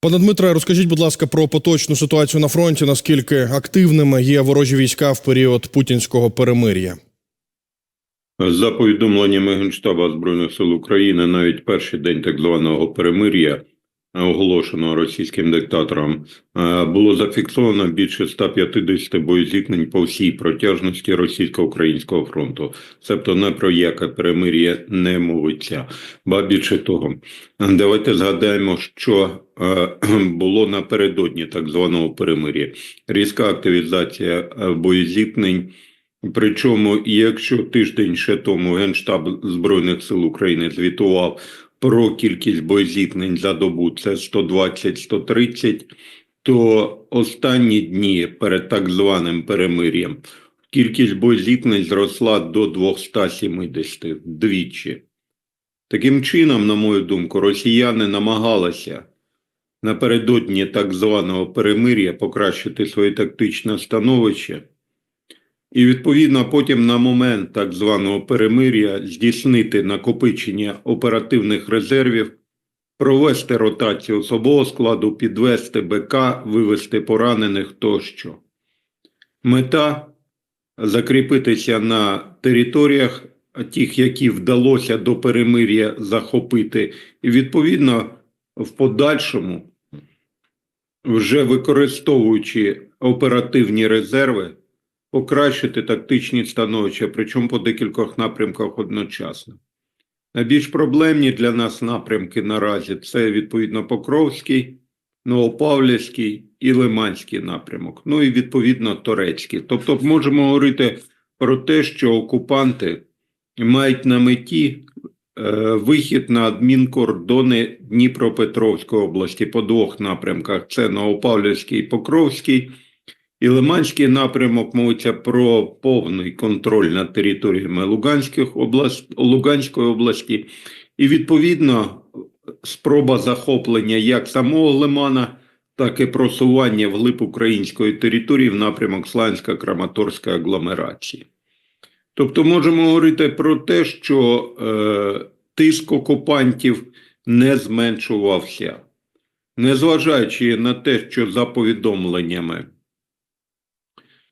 Пане Дмитре, розкажіть, будь ласка, про поточну ситуацію на фронті. Наскільки активними є ворожі війська в період путінського перемир'я? За повідомленнями Генштаба Збройних сил України, навіть перший день так званого перемир'я, оголошеного російським диктатором, е, було зафіксовано більше 150 боєзіткнень по всій протяжності російсько-українського фронту. Тобто не про яке перемир'я не мовиться. Ба більше того, давайте згадаємо, що е, було напередодні так званого перемир'я. Різка активізація е, боєзіткнень. Причому, якщо тиждень ще тому Генштаб Збройних сил України звітував про кількість боєзіткнень за добу, це 120-130, то останні дні перед так званим перемир'ям кількість боєзіткнень зросла до 270 вдвічі. Таким чином, на мою думку, росіяни намагалися напередодні так званого перемир'я покращити своє тактичне становище. І відповідно потім на момент так званого перемир'я здійснити накопичення оперативних резервів, провести ротацію особового складу, підвести БК, вивести поранених тощо. Мета закріпитися на територіях, тих, які вдалося до перемир'я захопити, і відповідно в подальшому, вже використовуючи оперативні резерви, покращити тактичні становища, причому по декількох напрямках одночасно. Найбільш проблемні для нас напрямки наразі це відповідно Покровський, Новопавлівський і Лиманський напрямок, ну і відповідно Торецький. Тобто можемо говорити про те, що окупанти мають на меті е, вихід на адмінкордони Дніпропетровської області по двох напрямках: це Новопавлівський і Покровський. І Лиманський напрямок мовиться про повний контроль над територіями Луганських област, Луганської області, і відповідно спроба захоплення як самого Лимана, так і просування вглиб української території в напрямок Сланська Краматорської агломерації. Тобто можемо говорити про те, що е, тиск окупантів не зменшувався, незважаючи на те, що за повідомленнями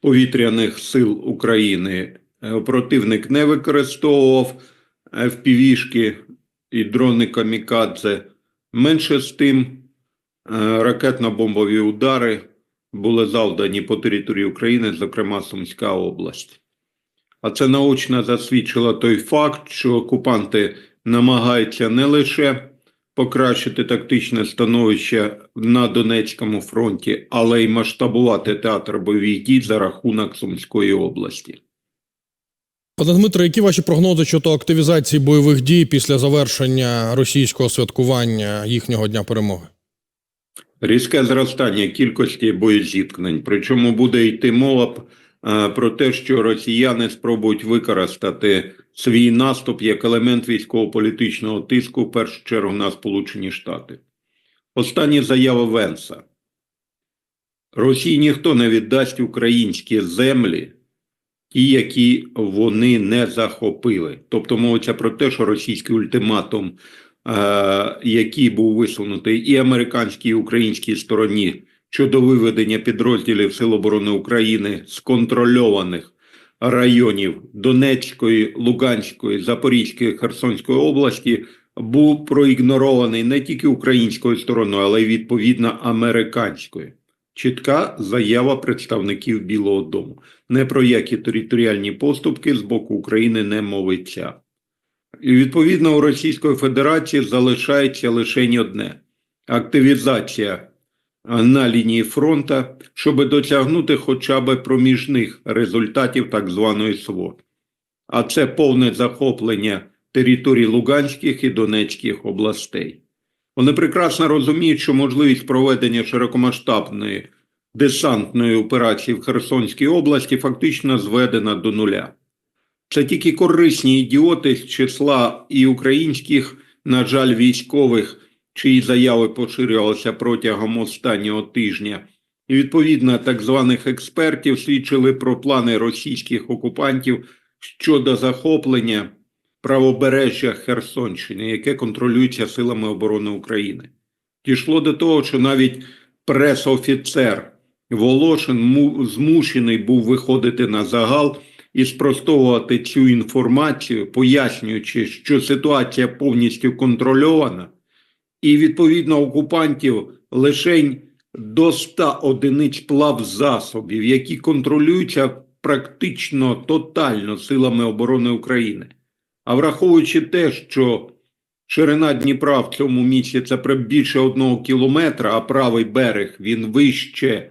повітряних сил України е, противник не використовував FPV-шки і дрони камікадзе. Менше з тим, е, ракетно-бомбові удари були завдані по території України, зокрема Сумська область. А це наочно засвідчило той факт, що окупанти намагаються не лише покращити тактичне становище на Донецькому фронті, але й масштабувати театр бойових дій за рахунок Сумської області. Пане Дмитре, які ваші прогнози щодо активізації бойових дій після завершення російського святкування їхнього дня перемоги? Різке зростання кількості боєзіткнень. Причому буде йти мова е, про те, що росіяни спробують використати свій наступ як елемент військово-політичного тиску, в першу чергу на Сполучені Штати. Останні заяви Венса. Росії ніхто не віддасть українські землі, ті, які вони не захопили. Тобто мовиться про те, що російський ультиматум, е, який був висунутий і американській, і українській стороні щодо виведення підрозділів Сил оборони України з контрольованих районів Донецької, Луганської, Запорізької, Херсонської області був проігнорований не тільки українською стороною, але й відповідно американською. Чітка заява представників Білого Дому. Не про які територіальні поступки з боку України не мовиться. І відповідно у Російської Федерації залишається лише одне активізація на лінії фронту, щоб досягнути хоча б проміжних результатів так званої СВО. А це повне захоплення територій Луганських і Донецьких областей. Вони прекрасно розуміють, що можливість проведення широкомасштабної десантної операції в Херсонській області фактично зведена до нуля. Це тільки корисні ідіоти з числа і українських, на жаль, військових чиї заяви поширювалися протягом останнього тижня, і відповідно так званих експертів свідчили про плани російських окупантів щодо захоплення правобережжя Херсонщини, яке контролюється силами оборони України. Дійшло до того, що навіть пресофіцер Волошин му- змушений був виходити на загал і спростовувати цю інформацію, пояснюючи, що ситуація повністю контрольована, і відповідно окупантів лишень до 100 одиниць плав засобів, які контролюються практично тотально силами оборони України. А враховуючи те, що ширина Дніпра в цьому місці це більше одного кілометра, а правий берег він вище,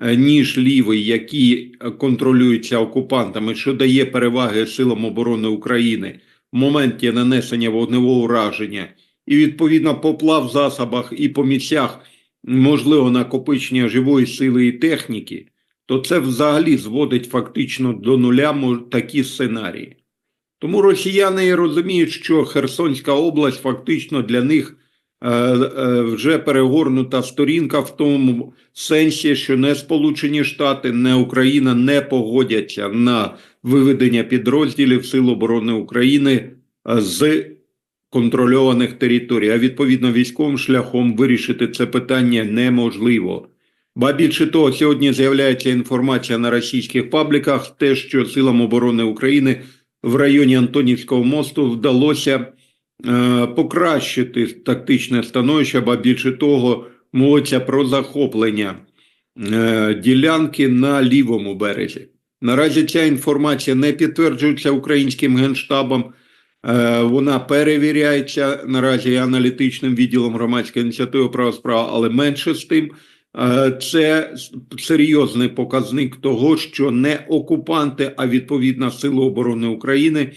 е, ніж лівий, які контролюються окупантами, що дає переваги силам оборони України в моменті нанесення вогневого ураження, і відповідно по плав засобах і по місцях можливо накопичення живої сили і техніки, то це взагалі зводить фактично до нуля такі сценарії. Тому росіяни розуміють, що Херсонська область фактично для них е, е, вже перегорнута сторінка в тому сенсі, що не Сполучені Штати, не Україна не погодяться на виведення підрозділів Сил оборони України з контрольованих територій, а відповідно військовим шляхом вирішити це питання неможливо. Ба більше того, сьогодні з'являється інформація на російських пабліках, те, що силам оборони України в районі Антонівського мосту вдалося е, покращити тактичне становище, ба більше того, мовиться про захоплення е, ділянки на лівому березі. Наразі ця інформація не підтверджується українським генштабом. Е, Вона перевіряється наразі аналітичним відділом громадської ініціативи права справа, але менше з тим. Е, Це серйозний показник того, що не окупанти, а відповідно Сили оборони України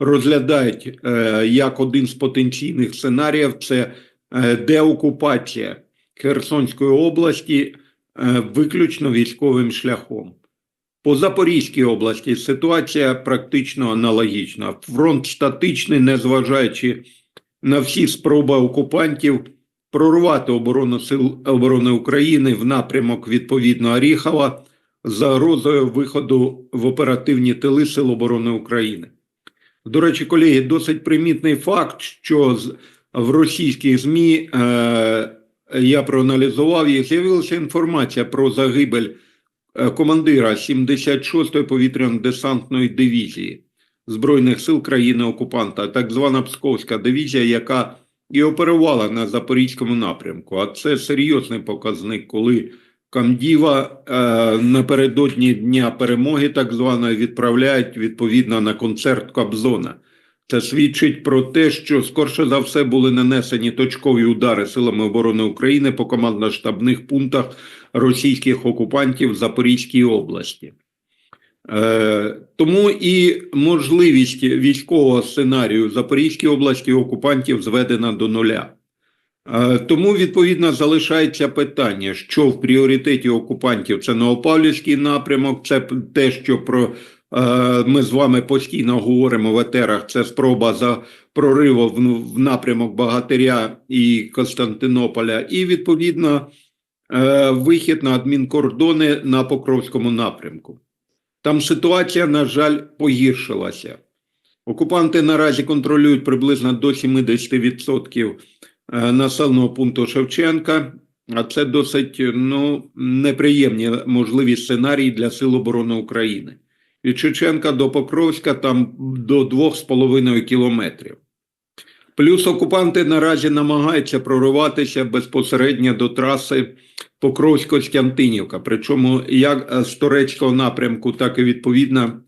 розглядають е, як один з потенційних сценаріїв це деокупація Херсонської області виключно військовим шляхом. По Запорізькій області ситуація практично аналогічна. Фронт статичний, незважаючи на всі спроби окупантів прорвати оборону сил оборони України в напрямок відповідно Оріхова загрозою виходу в оперативні тили Сил оборони України. До речі, колеги, досить примітний факт, що в російських ЗМІ е, я проаналізував їх, з'явилася інформація про загибель командира 76-ї повітряно-десантної дивізії Збройних сил країни-окупанта, так звана Псковська дивізія, яка і оперувала на Запорізькому напрямку. А це серйозний показник, коли Камдіва е, напередодні Дня перемоги, так званої, відправляють відповідно на концерт Кобзона. Це свідчить про те, що скорше за все були нанесені точкові удари силами оборони України по командно-штабних пунктах російських окупантів в Запорізькій області. Е, тому і можливість військового сценарію в Запорізькій області окупантів зведена до нуля. Е, Тому відповідно залишається питання, що в пріоритеті окупантів це Новопавлівський напрямок, це те, що про е, ми з вами постійно говоримо в етерах. Це спроба за прориву в, в напрямок Багатиря і Константинополя, і відповідно вихід на адмінкордони на Покровському напрямку. Там ситуація, на жаль, погіршилася. Окупанти наразі контролюють приблизно до 70% е, населеного пункту Шевченка, а це досить ну, неприємні можливі сценарії для Сил оборони України. Від Шевченка до Покровська там до 2,5 кілометрів. Плюс окупанти наразі намагаються прориватися безпосередньо до траси Покровсько-Костянтинівка, причому як з турецького напрямку, так і відповідно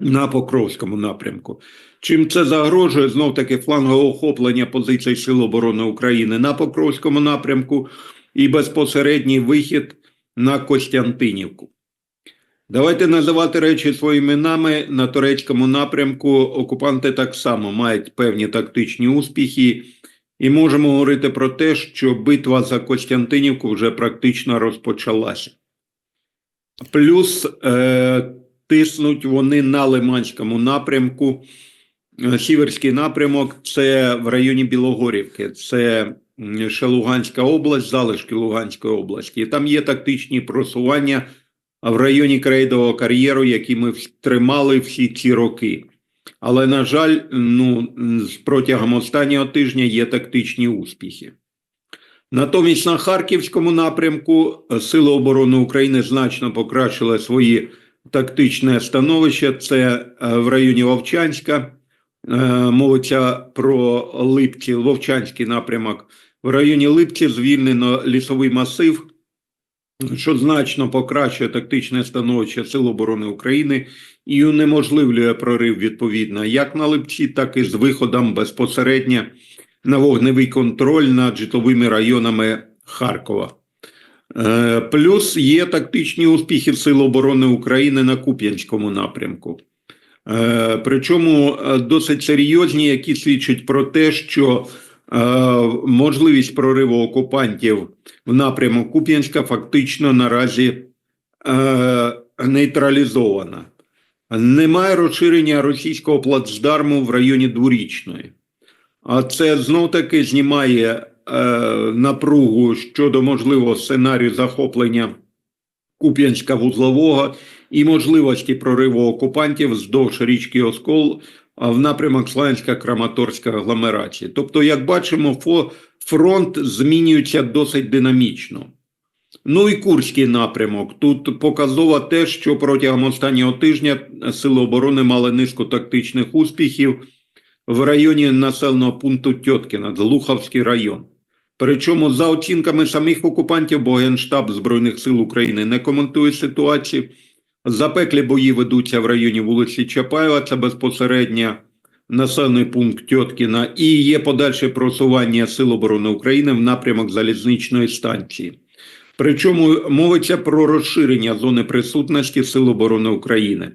на Покровському напрямку. Чим це загрожує знов таки флангове охоплення позицій Сил оборони України на Покровському напрямку і безпосередній вихід на Костянтинівку. Давайте називати речі своїми іменами. На турецькому напрямку окупанти так само мають певні тактичні успіхи, і можемо говорити про те, що битва за Костянтинівку вже практично розпочалася. Плюс е, тиснуть вони на Лиманському напрямку. Е, Сіверський напрямок це в районі Білогорівки, це ще Луганська область, залишки Луганської області. І там є тактичні просування в районі Крейдового кар'єру, які ми тримали всі ці роки. Але, на жаль, ну, протягом останнього тижня є тактичні успіхи. Натомість на Харківському напрямку Сили оборони України значно покращили свої тактичне становище. Це е, в районі Вовчанська. Е, Мовиться про Липці, Вовчанський напрямок. В районі Липці звільнено лісовий масив, що значно покращує тактичне становище Сил оборони України і унеможливлює прорив відповідно як на Липці, так і з виходом безпосередньо на вогневий контроль над житловими районами Харкова. Е, Плюс є тактичні успіхи Сил оборони України на Куп'янському напрямку. Е, Причому е, досить серйозні, які свідчать про те, що можливість прориву окупантів в напрямок Куп'янська фактично наразі е, нейтралізована. Немає розширення російського плацдарму в районі Дворічної. А це знов таки знімає е, напругу щодо можливого сценарію захоплення Куп'янська вузлового і можливості прориву окупантів вздовж річки Оскол в напрямок Славянська Краматорська агломерації. Тобто, як бачимо, фронт змінюється досить динамічно. Ну і Курський напрямок. Тут показово те, що протягом останнього тижня Сили оборони мали низку тактичних успіхів в районі населеного пункту Тьоткіна, Луховський район. Причому, за оцінками самих окупантів, бо Генштаб Збройних сил України не коментує ситуацію. Запеклі бої ведуться в районі вулиці Чапаєва, це безпосередньо населений пункт Тьоткіна, і є подальше просування Сил оборони України в напрямок залізничної станції. Причому мовиться про розширення зони присутності Сил оборони України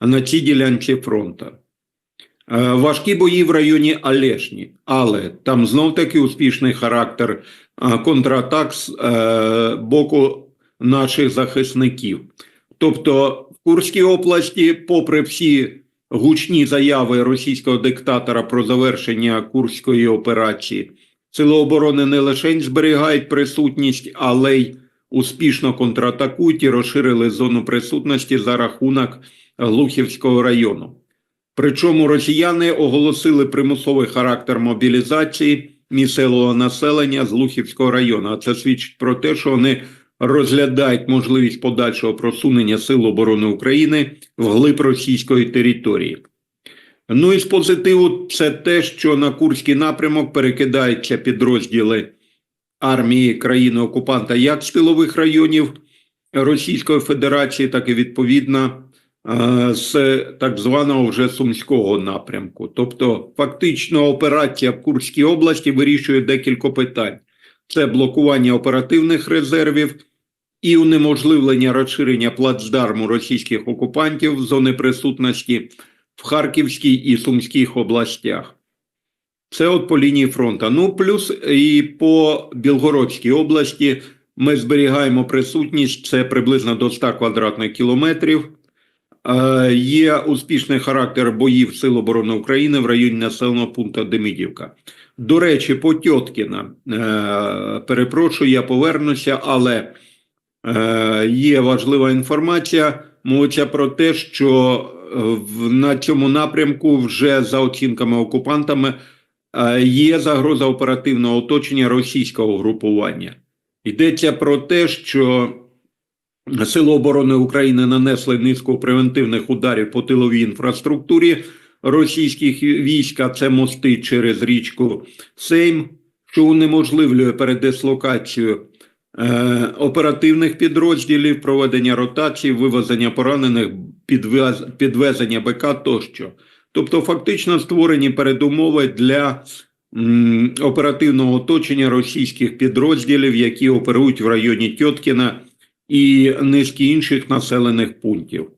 на цій ділянці фронту. Е, Важкі бої в районі Олешні, але там знов таки успішний характер е, контратак з е, боку наших захисників. Тобто в Курській області, попри всі гучні заяви російського диктатора про завершення Курської операції, Сили оборони не лише зберігають присутність, але й успішно контратакують і розширили зону присутності за рахунок Глухівського району. Причому росіяни оголосили примусовий характер мобілізації місцевого населення з Лухівського району. А це свідчить про те, що вони розглядають можливість подальшого просунення Сил оборони України вглиб російської території. Ну і з позитиву це те, що на Курський напрямок перекидаються підрозділи армії країни-окупанта як з тилових районів Російської Федерації, так і відповідно е, з так званого вже Сумського напрямку. Тобто, фактично, операція в Курській області вирішує декілька питань: це блокування оперативних резервів і унеможливлення розширення плацдарму російських окупантів в зони присутності в Харківській і Сумській областях. Це от по лінії фронту. Ну, плюс і по Білгородській області ми зберігаємо присутність, це приблизно до 100 квадратних кілометрів. Е, Є успішний характер боїв Сил оборони України в районі населеного пункту Демидівка. До речі, по Тьоткіна, е, перепрошую, я повернуся, але е, є важлива інформація. Мовиться про те, що е, на цьому напрямку вже за оцінками окупантами е, є загроза оперативного оточення російського групування. Йдеться про те, що Сили оборони України нанесли низку превентивних ударів по тиловій інфраструктурі російських військ, а це мости через річку Сейм, що унеможливлює передислокацію оперативних підрозділів, проведення ротацій, вивезення поранених, підвез, підвезення БК тощо. Тобто, фактично створені передумови для м, оперативного оточення російських підрозділів, які оперують в районі Тьоткіна і низки інших населених пунктів.